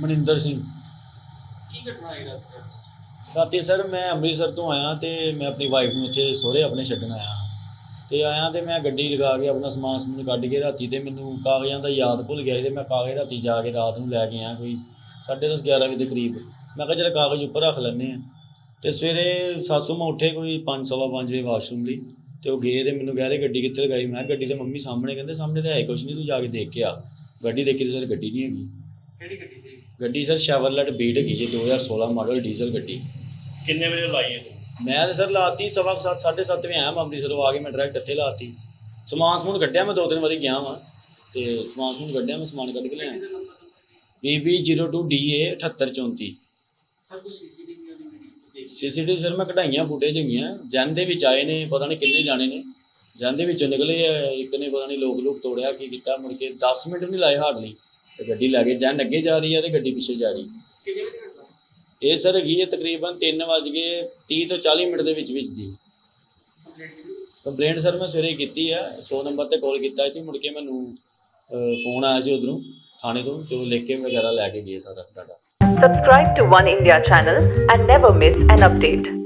ਮਨਿੰਦਰ ਸਿੰਘ। ਕੀ ਘਟਨਾ ਹੈ ਰਾਤ ਰਾਤੀ ਸਰ ਮੈਂ ਅੰਮ੍ਰਿਤਸਰ ਤੋਂ ਆਇਆ ਤੇ ਮੈਂ ਆਪਣੀ ਵਾਈਫ ਨੂੰ ਉੱਥੇ ਸਹੁਰੇ ਆਪਣੇ ਛੱਡਣ ਆਇਆ। ਤੇ ਆਇਆ ਤੇ ਮੈਂ ਗੱਡੀ ਲਗਾ ਕੇ ਆਪਣਾ ਸਮਾਨ ਸਮੂਨ ਕੱਢ ਕੇ ਰਾਤੀ ਤੇ ਮੈਨੂੰ ਕਾਗਜ਼ਾਂ ਦਾ ਯਾਦ ਭੁੱਲ ਗਿਆ ਸੀ ਤੇ ਮੈਂ ਕਾਗਜ਼ ਰਾਤੀ ਜਾ ਕੇ ਰਾਤ ਨੂੰ ਲੈ ਕੇ ਆਇਆ ਕੋਈ 10:30 11 ਵਜੇ ਦੇ ਕਰੀਬ। ਮੈਂ ਕਿਹਾ ਚਲ ਕਾਗਜ਼ ਉੱਪਰ ਰੱਖ ਲੈਂਦੇ ਆ ਤੇ ਸਵੇਰੇ ਸਾਸੂ ਮੈਂ ਉੱਠੇ ਕੋਈ 5:30 ਵਜੇ ਵਾਸ਼ਰੂਮ ਲਈ ਤੇ ਉਹ ਗਏ ਤੇ ਮੈਨੂੰ ਕਹਿ ਰਹੇ ਗੱਡੀ ਕਿੱਥੇ ਲਗਾਈ? ਮੈਂ ਗੱਡੀ ਤੇ ਮੰਮੀ ਸਾਹਮਣੇ ਕਹਿੰਦੇ ਸਾਹਮਣੇ ਤੇ ਹੈ ਕੁਛ ਨਹੀਂ ਤੂੰ ਜਾ ਕੇ ਦੇਖ ਕੇ ਆ। ਗੱਡੀ ਦੇਖੀ ਤੇ ਸਰ ਗੱਡੀ ਨਹੀਂ ਹੈਗੀ। ਕਿਹੜੀ ਗੱਡੀ ਗੱਡੀ ਸਰ ਸ਼ੈਵਰਲਟ ਬੀਟ ਹੈਗੀ ਜੀ 2016 ਮਾਡਲ ਡੀਜ਼ਲ ਗੱਡੀ। ਕਿੰਨੇ ਵਜੇ ਲਾਈ ਹੈ ਮੈਂ ਤੇ ਸਰ ਲਾਤੀ ਸਵਾ ਕੁ ਸੱਤ ਸਾਢੇ ਸੱਤ ਵਜੇ ਆਇਆ ਮੈਂ ਅੰਮ੍ਰਿਤਸਰੋਂ ਆ ਕੇ ਮੈਂ ਡਾਇਰੈਕਟ ਇੱਥੇ ਲਾਤੀ। ਸਮਾਨ ਸਮੂਨ ਕੱਢਿਆ ਮੈਂ ਦੋ ਤਿੰਨ ਵਾਰੀ ਗਿਆ ਵਾਂ ਤੇ ਸਮਾਨ ਸਮੂਨ ਕੱਢਿਆ ਮੈਂ ਸਮਾਨ ਕੱਢ ਕੇ ਲਿਆ ਇਹਦਾ ਨੰਬਰ BB02DA 7834 ਸਰ ਕੋਈ ਸੀਸੀਟੀਵੀ ਉਹਦੀ ਵੀਡੀਓ ਸੀਸੀਟੀਵੀ ਸਰ ਮੈਂ ਕਢਾਈਆਂ ਫੁਟੇਜ ਹੈਗੀਆਂ ਜਨ ਦੇ ਵਿੱਚ ਆਏ ਨੇ ਪਤਾ ਨਹੀਂ ਕਿੰਨੇ ਜਾਣੇ ਨੇ। ਜਨ ਦੇ ਵਿੱਚੋਂ ਨਿਕਲੇ ਇੱਕ ਨੇ ਪਤਾ ਨਹੀਂ ਲੋਕ ਲੋਕ ਤੋੜਿਆ ਕੀ ਕੀਤਾ ਮੁੜ ਕੇ 10 ਮਿੰਟ ਵੀ ਨਹੀਂ ਲਾਏ ਹਾਰਡਲੀ। ਤੇ ਗੱਡੀ ਲੈ ਕੇ ਅੱਗੇ ਜਾ ਰਹੀ ਹੈ ਤੇ ਗੱਡੀ ਪਿੱਛੇ ਜਾ ਰਹੀ ਕਿੰਨੇ ਇਹ ਸਰ ਹੈਗੀ ਹੈ ਤਕਰੀਬਨ 3 ਵਜ 30 ਤੋਂ 40 ਮਿੰਟ ਦੇ ਵਿੱਚ ਵਿੱਚ ਦੀ। ਕੰਪਲੇਂਟ ਸਰ ਮੈਂ ਸਵੇਰੇ ਕੀਤੀ ਆ 100 ਨੰਬਰ ਤੇ ਕਾਲ ਕੀਤਾ ਸੀ, ਮੁੜ ਕੇ ਮੈਨੂੰ ਫੋਨ ਆਇਆ ਸੀ ਉਧਰੋਂ, ਥਾਣੇ ਤੋਂ, ਤੇ ਲਿਖ ਕੇ ਵਗੈਰਾ ਲੈ ਕੇ ਗਏ ਸਾਰਾ data Subscribe to One India channel and never miss an update.